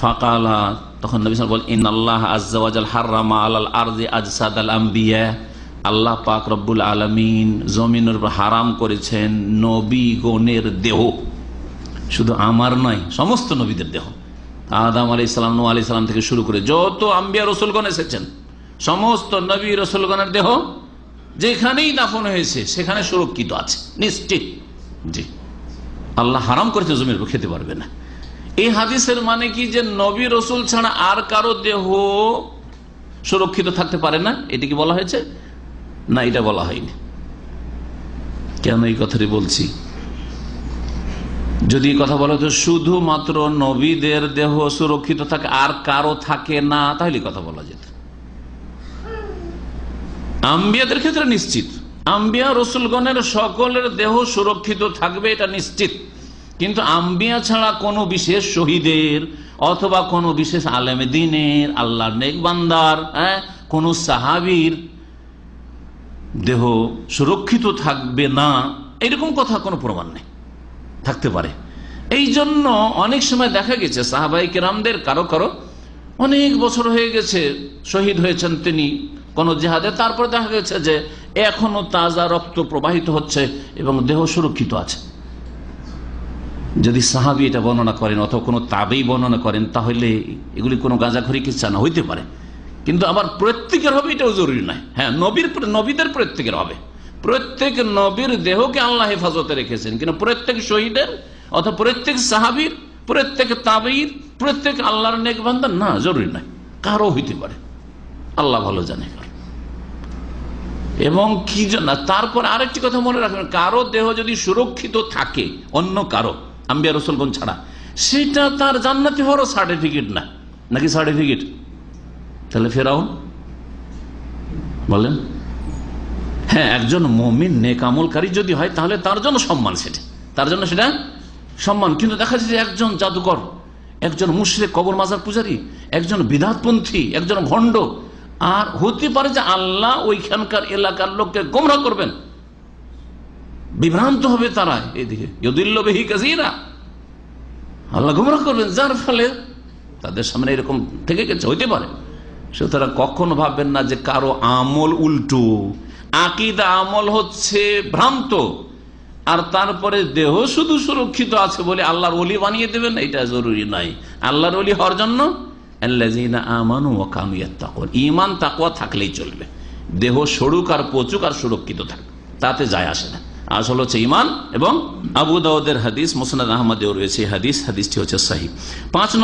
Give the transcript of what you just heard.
ফাকালা, তখন নবী বল ইন আল্লাহ আজ্জাওয়াজাল হার্রামা আলাল আরজি আজসাদ আল আম্বিয়া। আল্লাহ পাক রব্বুল আলমিন জমিনের উপর হারাম করেছেন নবী গণের দেহ। শুধু আমার নয়, সমস্ত নবীদের দেহ। আদাম আলি ইসলাম নু আলি সালাম থেকে শুরু করে যত আম্বিয়া রসুলগণ এসেছেন, সমস্ত নবী রসুলগণের দেহ যেখানেই দাফন হয়েছে, সেখানে সুরক্ষিত আছে, নিশ্চিত। জি। আল্লাহ হারাম করেছে জমির উপর, খেতে পারবে না। এই হাদিসের মানে কি যে নবী রসুল ছাড়া আর কারও দেহ সুরক্ষিত থাকতে পারে না? এটি কি বলা হয়েছে? না, এটা বলা হয়নি। কেন এই কথাটি বলছি? যদি কথা বলা হতো, শুধুমাত্র নবীদের দেহ সুরক্ষিত থাকে, আর কারও থাকে না, তাহলে কথা বলা যেত। আম্বিয়াদের ক্ষেত্রে নিশ্চিত। আম্বিয়া রসুলগণের সকলের দেহ সুরক্ষিত থাকবে, এটা নিশ্চিত। কিন্তু আম্বিয়া ছাড়া কোনো বিশেষ শহীদের অথবা কোনো বিশেষ আলেম দিনের, আল্লাহর নেকবান্দার হ্যাঁ কোন সাহাবির দেহ সুরক্ষিত থাকবে না, এরকম কথা কোনো প্রমাণ নেই। থাকতে পারে। এই জন্য অনেক সময় দেখা গেছে, সাহাবাই কেরামদের কারও কারও অনেক বছর হয়ে গেছে শহীদ হয়েছেন তিনি কোন জেহাদে, তারপর দেখা গেছে যে এখনও তাজা রক্ত প্রবাহিত হচ্ছে এবং দেহ সুরক্ষিত আছে। যদি সাহাবি এটা বর্ণনা করেন অথবা কোনো তাবেই বর্ণনা করেন, তাহলে এগুলি কোনো গাঁজাখড়ি কিচ্ছা না, হইতে পারে। কিন্তু আবার প্রত্যেকের হবে এটাও জরুরি নয়। হ্যাঁ নবীর নবীদের প্রত্যেকের হবে। প্রত্যেক নবীর দেহকে আল্লাহ হেফাজতে রেখেছেন, কিন্তু প্রত্যেক শহীদের অথবা প্রত্যেক সাহাবির, প্রত্যেক তাবির প্রত্যেক আল্লাহর নেকবান্ধার না, জরুরি নয়। কারও হইতে পারে। আল্লাহ ভালো জানে এবং কি তারপর আরেকটি কথা মনে রাখবেন, কারও দেহ যদি সুরক্ষিত থাকে, অন্য কারও আম্বিয়া রসুলগঞ্জ ছাড়া। সেটা তার জান্নাতি হওয়ারও সার্টিফিকেট না। নাকি সার্টিফিকেট তাহলে ফেরাও বলেন। হ্যাঁ একজন মমিন নেকামলকারী যদি হয়, তাহলে তার জন্য সম্মান সেটা। তার জন্য সেটা সম্মান। কিন্তু দেখা যাচ্ছে একজন জাদুকর, একজন মুশরেক, কবর মাজার পূজারী, একজন বিধাতপন্থী একজন ভণ্ড, আর হতে পারে যে আল্লাহ ওইখানকার এলাকার লোককে গোমরা করবেন। বিভ্রান্ত হবে তারা এদিকে। বেহি কাজিরা আল্লাহ গোমরা করবেন, যার ফলে তাদের সামনে এরকম থেকে গেছে, হইতে পারে। সুতরাং কখনো ভাববেন না যে কারও আমল উল্টো। আকিদা আমল হচ্ছে ভ্রান্ত। আর তারপরে দেহ শুধু সুরক্ষিত আছে বলে আল্লাহর অলি বানিয়ে দেবেন, এটা জরুরি নাই। আল্লাহর অলি হওয়ার জন্য ইমান তাকুয়া থাকলেই চলবে। দেহ সরুক আর পচুক আর সুরক্ষিত থাক, তাতে যায় আসে না। আসল হচ্ছে ইমান এবং আবু দাউদের হাদিস, মোসনাদ আহমদেও রয়েছে হাদিস। হাদিসটি হচ্ছে সাহি। পাঁচ